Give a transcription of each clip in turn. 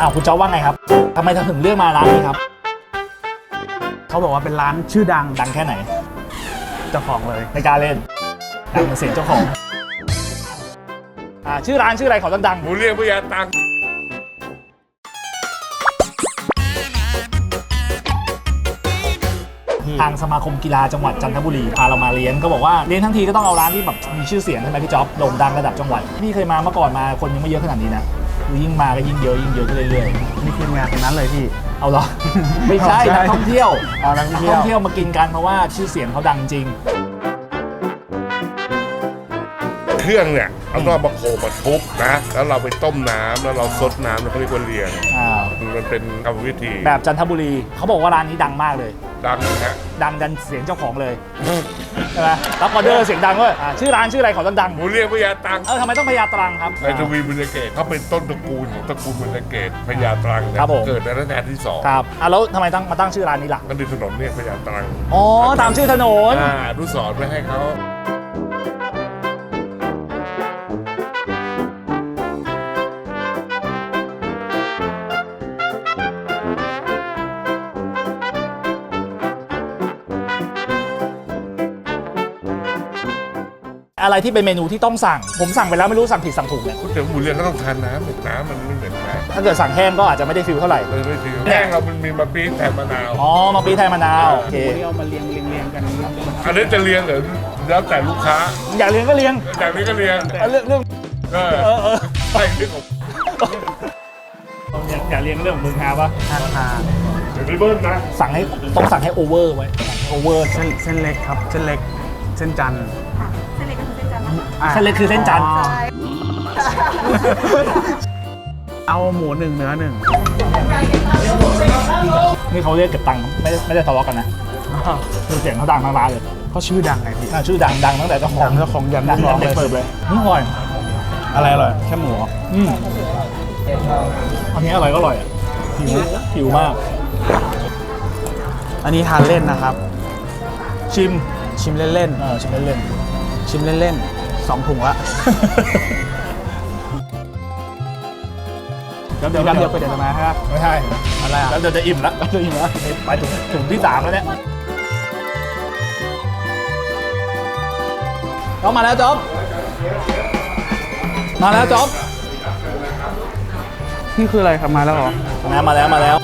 อ้าวคุณจ๊อบว่าไงครับทำไมถึงเลือกมาร้านนี้ครับ เขาบอกว่าเป็นร้านชื่อดังดังแค่ไหนเจ้าของเลยในการเล่นดังเหมือนเสียงเจ้าของอ่าชื่อร้านชื่ออะไรขอดังหมูเรียงพญาตังๆทางสมาคมกีฬาจังหวัดจันทบุรีพาเรามาเลี้ยงก็บอกว่าเลี้ยงทั้งทีก็ต้องเอาร้านที่แบบมีชื่อเสียงใช่ไหมพี่จ๊อบโด่งดังระดับจังหวัดพี่เคยมาเมื่อก่อนมาคนยังไม่เยอะขนาดนี้นะคือ ยิ่งมาก็ยิ่งเยอะยิ่งเยอะขึ้นเรื่อยมีทีมงานทั้งนั้นเลยพี่ ๆ เอาเหรอ ไม่ใช่ใช่นักท่องเที่ยวเอานักท่องเที่ยวท่องเที่ยวมากินกันเพราะว่าชื่อเสียงเขาดังจริง เครื่องเนี่ยเอาต้องเอามาโขลกมาทุบนะ แล้วเราไปต้มน้ำแล้วเราซดน้ำแล้วเขาเรียกว่าเรียง อ่า มันเป็นกรรมวิธี แบบจันทบุรีเขาบอกว่าร้านนี้ดังมากเลย ดังนะฮะดังดันเสียงเจ้าของเลยใช่ไหมรับออเดอร์เสียงดังด้วยอ่าชื่อร้านชื่ออะไรขอดังหมูเรียงพญาตัง ๆเออทำไมต้องพญาตรังครับ ในทวีบุญเกตเขาเป็นต้นตระกูลของตระกูลบุญเกตพญาตรังเนี่ยครับผม เกิดในรัชกาลที่สองครับอะแล้วทำไมต้องมาตั้งชื่อร้านนี้ล่ะก็ดินถนนเนี่ยพญาตรังอ๋อตามชื่อถนน อ่าอนุสรณ์ไว้ให้เขา อะไรที่เป็นเมนูที่ต้องสั่ง ผมสั่งไปแล้วไม่รู้สั่งผิดสั่งถูกเนี่ยก๋วยเตี๋ยวหมูเรียงก็ต้องทานน้ำน้ำมันไม่เหมือนน้ถ้าเกิดสั่งแห้งก็อาจจะไม่ได้ฟิลเท่าไหร่ำเลยไม่ถือแห้งเรามันมีมะปี๊ดแต่มะนาว อ๋อมาปีไทยมะนาวโอเคหมูที่เอามาเรียงเรียงเรียงกันนี้อันนี้จะเรียงหรือแล้วแต่ลูกค้าอยากเลี้ยงก็เลี้ยงจากนี้ก็เรียงเอาเรื่องเรื่องเออเออเออใช่เรื่องของอยากอยากเลี้ยงเรื่องของมึงฮะปะทานทานเดี๋ยวพี่เบิ้ลนะสั่งให้ต้องสั่งให้โอเวอร์ไว้โอเวอร์เส้นเส้นเล็กครับ เส้นเล็ก เส้นจันทร์ เส้นจันทร์นะคะอะเส้นเล็กคือเส้นจันทร์อ๋อใช่เอาหมูหนึ่งเนื้อหนึ่งนี่เขาเรียกเก็บตังค์ไม่ได้ไม่ได้ทะเลาะกันนะคือเสียงเขาดังทั้งร้านเลยเพราะชื่อดังไงพี่อะชื่อดังดังตั้งแต่เจ้าของดังเจ้าของยันดังลูกน้ตั้องงแต่เลยเปิดเลยนี่อร่อยอะไรอร่อยแค่หมูเหรออืมอันนี้อร่อยก็อร่อยอะหิวหิวมาก อันนี้ทานเล่นนะครับ ชิมชิมเล่นเออชิมเล่นๆชิมเล่นๆ สองถุงละๆแล้วเดี๋เดี๋ยยววเดี๋ยวไปเดี๋ยวจะมาครับไม่ใช่อะไรอะแล้วเดี๋ยวจะอิ่มแล้วจะอิ่มแล้วไปถึงถึงที่สามแล้วเนี่ยจ๊อบมาแล้วจ๊อบมาแล้วจ๊อบนี่คืออะไรครับมาแล้วเหรอมาแล้วมาแล้วมาแล้ว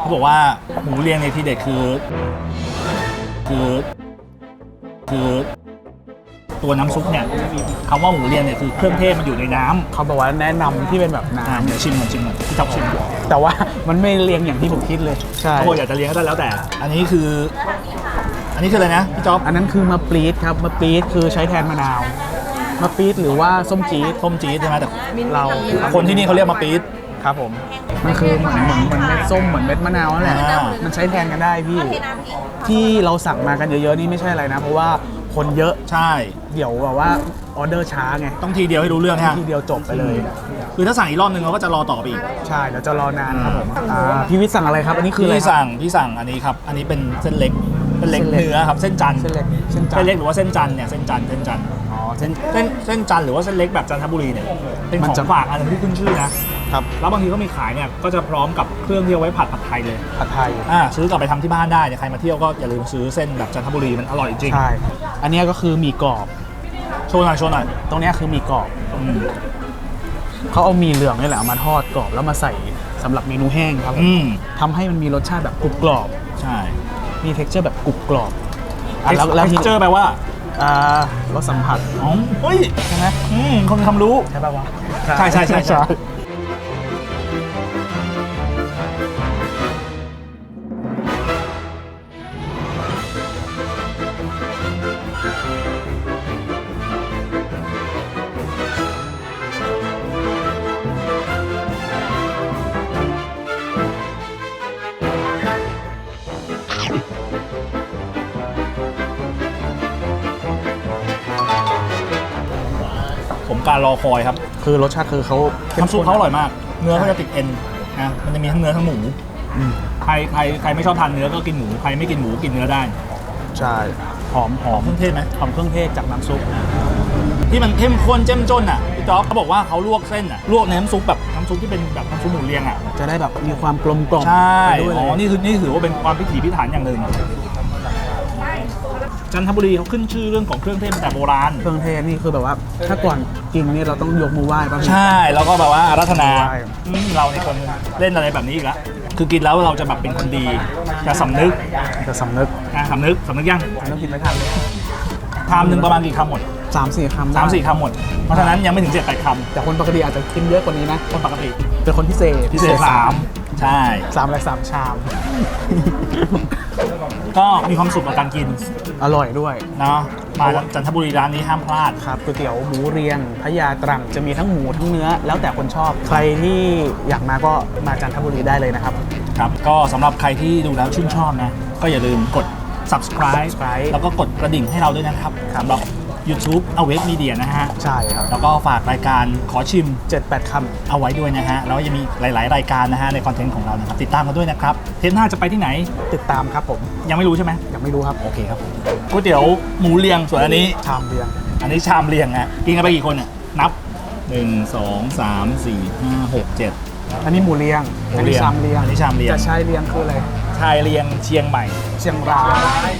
เขาบอกว่าหมูเรียงในยที่เด็ดคือ คือคือตัวน้ำซุปเนี่ยคำว่าหมูเรียงเนี่ยคือเครื่องเทศมันอยู่ในน้ำเขาบอกว่าแนะนำที่เป็นแบบน้อ่าเดี๋ยวชิมก่อนชิมก่อนพี่ท็อปชิมก่อนำแต่ว่ามันไม่เรียงอย่างที่ผมคิดเลย ใช่ เขาบอกอยากจะเลี้ยงก็ได้แล้วแต่ อันนี้คือ อันนี้คืออะไรนะพี่จ๊อบอันนั้นคือมะปรี๊ดครับมะปรี๊ดคือใช้แทนมะนาวมะปรี๊ดหรือว่าส้มจี๊ดส้มจี๊ดใช่ไหมแต่เราคนที่นี่เขาเรียกมาปี๊ด ครับผม มันคือเหมือนเหมือนเหมือนเม็ดส้มเหมือนเม็ดมะนาวนั่นแหละ อ่ามันใช้แทนกันได้พี่เทน้ำอีกที่เราสั่งมากันเยอะๆนี่ไม่ใช่อะไรนะ เพราะว่าคนเยอะใช่ เดี๋ยวแบบว่าออเดอร์ช้าไงต้องทีเดียวให้รู้เรื่องฮะทีเดียวจบไปเลย คือถ้าสั่งอีกรอบนึงเราก็จะรอต่อไปอีก ใช่เดี๋ยวจะรอนานครับผมอ่าพี่วิทย์สั่งอะไรครับ อันนี้คืออะไรพี่สั่งพี่สั่งอันนี้ครับ อันนี้เป็นเส้นเล็กเส้นเล็กเส้นเล็ก เนื้อครับ เส้นจันทร์เส้นเล็กเส้นจันทร์เส้นเล็กหรือว่าเส้นจันทร์เนี่ย เส้นจันทร์เส้นจันทร์อ๋อเส้น เส้นเส้นจันทร์หรือว่าเส้นเล็กแบบจันทบุรีเนี่ย เป็นขมันองจะฝากอันหนึงที่ขึ้นชื่อนะ ครับแล้วบางทีก็มีขายเนี่ยก็จะพร้อมกับเครื่องที่เอาไว้ผัดผัดไทยเลยผัดไทยอ่าซื้อกลับไปทำที่บ้านได้เนี่ยใครมาเที่ยวก็อย่าลืมซื้อเส้นแบบจันทบุรีมันอร่อยจริงใช่อันเนี้ยก็คือหมีกรอบ โชว์หน่อยโชว์หน่อยตรงเนี้ยคือหมีกรอบอืมเขาเอาหมีเหลืองนี่แหละเอามาทอดกรอบแล้วมาใส่สำหรับเมนูแห้งครับผมอืมทำให้มันมีรสชาติแบบกรุบกรอบ ใช่มี t e x t อร์แบบกรุบกรอบอะแล้วแล้วทีเจอแปลว่าอ่ารสสัมผัสอ๋อเฮ้ยใช่ไหมอืมคนมีความรู้ ใช่ป่าวะใช่ใช่ใช่ใช่ การรอคอยครับคือรสชาติคือเขาเข้มน้ำซุปข้นเขาอร่อยมาก เนื้อเขาจะติดเอ็นนะมันจะมีทั้งเนื้อทั้งหมูอืมใครใครใครไม่ชอบทานเนื้อก็กินหมูใครไม่กินหมูกินเนื้อได้ ใช่หอมหอมเครื่องเทศไหมหอมเครื่องเทศจากน้ำซุปที่มันเข้มข้นเจ้มจนอะพี่จ๊อบเขาบอกว่าเขาลวกเส้นอะลวกในน้ำซุปแบบน้ำซุปที่เป็นแบบน้ำซุปหมูเรียงอะจะได้แบบมีความกลมกล่อมใช่ไปด้วยอ๋เลอยนี่คือนี่ถือว่าเป็นความพิถีพิถันอย่างหนึ่ง จันทบุรีเขาขึ้นชื่อเรื่องของเครื่องเทศมาแต่โบราณ เครื่องเทศนี่คือแบบว่า ถ้าก่อนกินนี่เราต้องยกมือไหว้ป่ะพี่ ใช่ แล้วก็แบบว่าอารัธนาใช่ อืมเราในคนเล่นอะไรแบบนี้อีกแล้วคือกินแล้วเราจะแบบเป็นคนดีจะสำนึกจะสำนึกนะสำนึกสำนึกยังสำนึกกินไม่ทันเลยคำหนึ่งประมาณกี่คำหมดสามสี่คำได้สามสี่คำหมด เพราะฉะนั้นยังไม่ถึงเจ็ดแปดคแต่คนปกติอาจจะกินเยอะกว่านี้นะำคนปกติเป็นคนพิเศษพิเศษสามใช่ สามอะไรสามชาม ก็มีความสุขกับการกินอร่อยด้วย เนาะมาจันทบุรีร้านนี้ห้ามพลาด ครับก๋วยเตี๋ยวหมูเรียงพระยาตรังจะมีทั้งหมูทั้งเนื้อ แล้วแต่คนชอบ ใครที่อยากมาก็มาจันทบุรีได้เลยนะครับ ครับก็สำหรับใครที่ดูแล้วชื่นชอบนะ ก็อย่าลืมกด subscribe subscribe แล้วก็กดกระดิ่งให้เราด้วยนะครับสำหรับ YouTube a w a k e Media นะฮะ ใช่ครับ แล้วก็ฝากรายการขอชิมเจ็ดแปดคเอาไว้ด้วยนะฮะ แล้วก็ยังมีหลาย ๆ รายการนะฮะ ในคอนเทนต์ของเรานะครับ ติดตามกันด้วยนะครับ เทปหน้าจะไปที่ไหนำติดตามครับผม ยังไม่รู้ใช่ไหมยังไม่รู้ครับ โอเคครับผมก๋วยเตี๋ยวหมูเรียงส่วนอันนี้ ชามเรียง อันนี้ชามเรียงฮะ กินกันไปกี่คนเนี่ยนับ 1 2 3 4 5 6 7 อันนี้หมูเรียง หมูอันเรีนี้ยงชามเรียงอันนี้ชามเรียง จะใช่เรียงคืออะไร ชายเรียงเชียงใหม่ เชียงราย